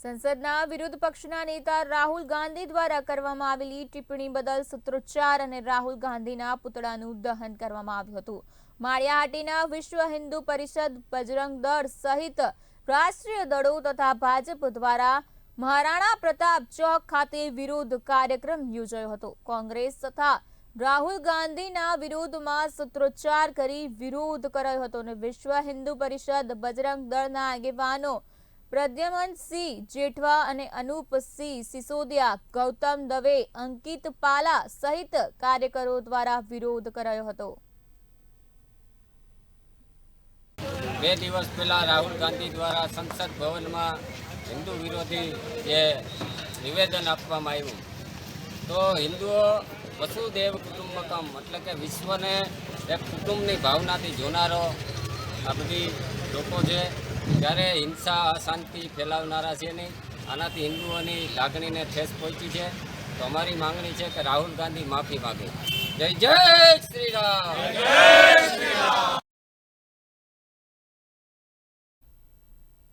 સંસદના વિરોધ પક્ષના નેતા રાહુલ ગાંધી દ્વારા કરવામાં આવેલી ટિપ્પણી બદલ સૂત્રોચ્ચાર અને રાહુલ ગાંધીના પુતળાનું દહન કરવામાં આવ્યું હતું. માળિયાહાટીના વિશ્વ હિન્દુ પરિષદ બજરંગ દળ સહિત રાષ્ટ્રીય દળો તથા ભાજપ દ્વારા મહારાણા પ્રતાપ ચોક ખાતે વિરોધ કાર્યક્રમ યોજાયો હતો. કોંગ્રેસ તથા રાહુલ ગાંધીના વિરોધમાં સૂત્રોચ્ચાર કરી વિરોધ કરાયો હતો અને વિશ્વ હિન્દુ પરિષદ બજરંગ દળના આગેવાનો પ્રદ્યમનસિંહ જેઠવા અને અનુપસિંહ સિસોદિયા, ગૌતમ દવે, અંકિત પાલા સહિત કાર્યકરો દ્વારા વિરોધ કરાયો હતો. બે દિવસ પહેલાં રાહુલ ગાંધી દ્વારા સંસદ ભવનમાં હિન્દુ વિરોધી જે નિવેદન આપવામાં આવ્યું. તો હિન્દુઓ વસુદેવ કુટુંબકમ એટલે કે વિશ્વને એક કુટુંબની ભાવનાથી જોનારો આ બધી લોકો છે. ત્યારે હિંસા, અશાંતિ ફેલાવનારા છે નહીં. આનાથી હિન્દુઓની લાગણીને ઠેસ પહોંચી છે. તો અમારી માંગણી છે કે રાહુલ ગાંધી માફી માગે. જય જય શ્રી રામ.